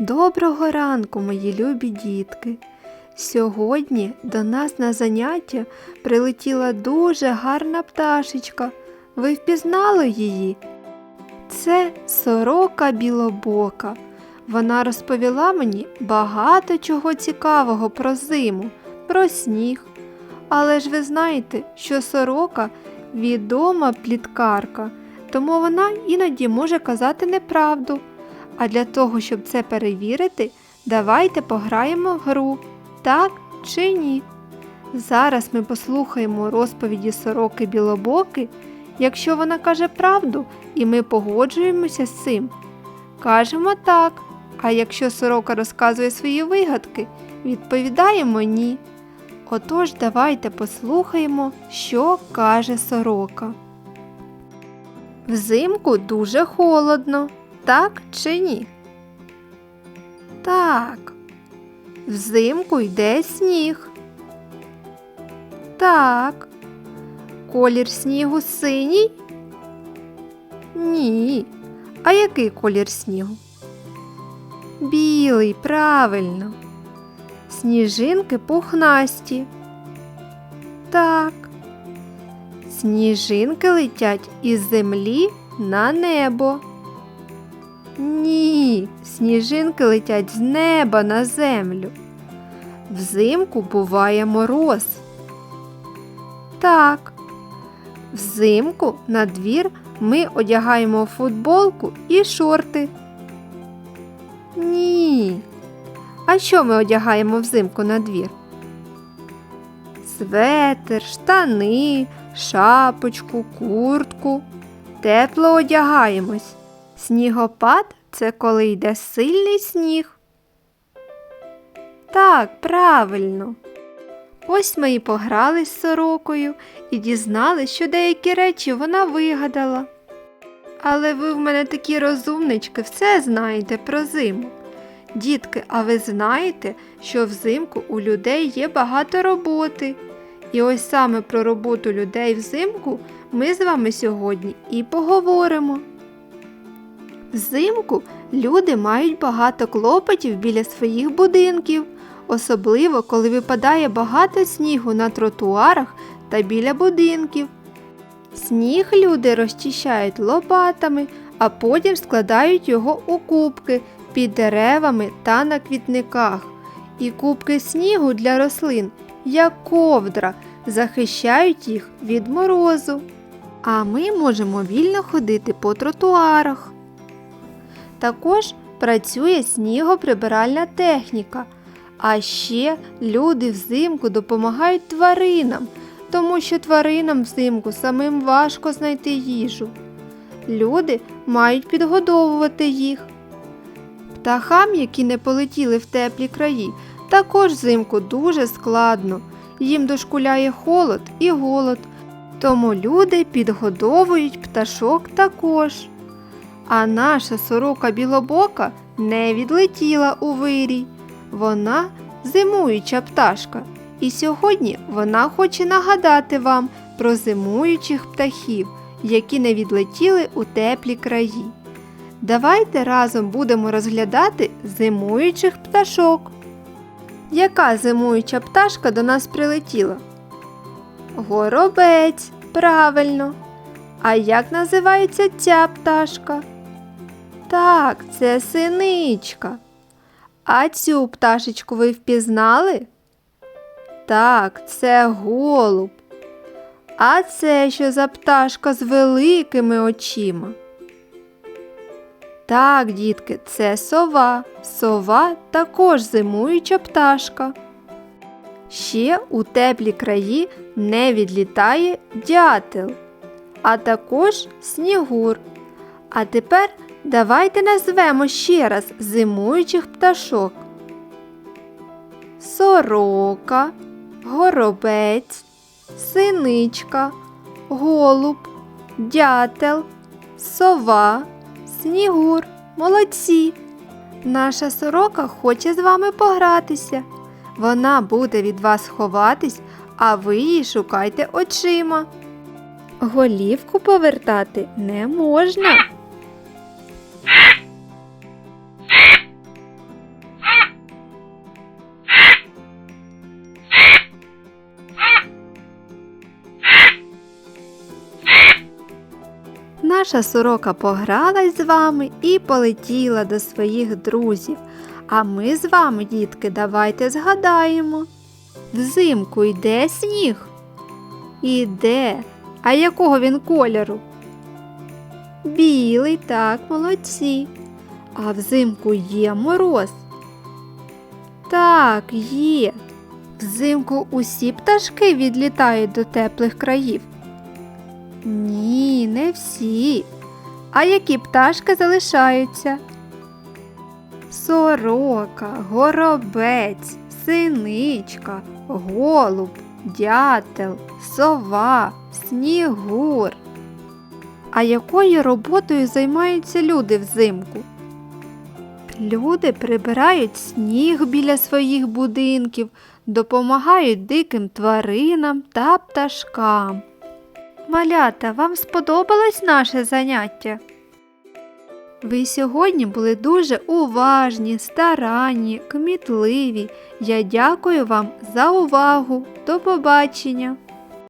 Доброго ранку, мої любі дітки. Сьогодні до нас на заняття прилетіла дуже гарна пташечка. Ви впізнали її? Це сорока білобока. Вона розповіла мені багато чого цікавого про зиму, про сніг. Але ж ви знаєте, що сорока відома пліткарка, тому вона іноді може казати неправду. А для того, щоб це перевірити, давайте пограємо в гру, так чи ні. Зараз ми послухаємо розповіді сороки білобоки. Якщо вона каже правду, і ми погоджуємося з цим, кажемо так. А якщо сорока розказує свої вигадки, відповідаємо ні. Отож, давайте послухаємо, що каже сорока. Взимку дуже холодно, так чи ні? Так. Взимку йде сніг. Так. Колір снігу синій? Ні. А який колір снігу? Білий, правильно. Сніжинки пухнасті. Так. Сніжинки летять із землі на небо. Ні, сніжинки летять з неба на землю. Взимку буває мороз. Так. Взимку на двір ми одягаємо футболку і шорти. Ні. А що ми одягаємо взимку на двір? Светер, штани, шапочку, куртку. Тепло одягаємось. Снігопад це коли йде сильний сніг. Так, правильно. Ось ми і пограли з сорокою і дізнали, що деякі речі вона вигадала. Але ви в мене такі розумнички, все знаєте про зиму. Дітки, а ви знаєте, що взимку у людей є багато роботи. І ось саме про роботу людей взимку ми з вами сьогодні і поговоримо. Взимку люди мають багато клопотів біля своїх будинків, особливо коли випадає багато снігу на тротуарах та біля будинків. Сніг люди розчищають лопатами, а потім складають його у кубки під деревами та на квітниках. І кубки снігу для рослин, як ковдра, захищають їх від морозу. А ми можемо вільно ходити по тротуарах. Також працює снігоприбиральна техніка. А ще люди взимку допомагають тваринам, тому що тваринам взимку самим важко знайти їжу. Люди мають підгодовувати їх. Птахам, які не полетіли в теплі краї, також взимку дуже складно. Їм дошкуляє холод і голод, тому люди підгодовують пташок також. А наша сорока білобока не відлетіла у вирій. Вона зимуюча пташка. І сьогодні вона хоче нагадати вам про зимуючих птахів, які не відлетіли у теплі краї. Давайте разом будемо розглядати зимуючих пташок. Яка зимуюча пташка до нас прилетіла? Горобець, правильно. А як називається ця пташка? Так, це синичка. А цю пташечку ви впізнали? Так, це голуб. А це що за пташка з великими очима? Так, дітки, це сова. Сова також зимуюча пташка. Ще у теплі краї не відлітає дятел, а також снігур. А тепер давайте назвемо ще раз зимуючих пташок. Сорока, горобець, синичка, голуб, дятел, сова, снігур. Молодці! Наша сорока хоче з вами погратися. Вона буде від вас ховатись, а ви її шукайте очима. Голівку повертати не можна. Наша сорока погралась з вами і полетіла до своїх друзів. А ми з вами, дітки, давайте згадаємо. Взимку йде сніг? Іде. А якого він кольору? Білий, так, молодці. А взимку є мороз? Так, є. Взимку усі пташки відлітають до теплих країв. Ні, не всі. А які пташки залишаються? Сорока, горобець, синичка, голуб, дятел, сова, снігур. А якою роботою займаються люди взимку? Люди прибирають сніг біля своїх будинків, допомагають диким тваринам та пташкам. Малята, вам сподобалось наше заняття? Ви сьогодні були дуже уважні, старанні, кмітливі. Я дякую вам за увагу. До побачення!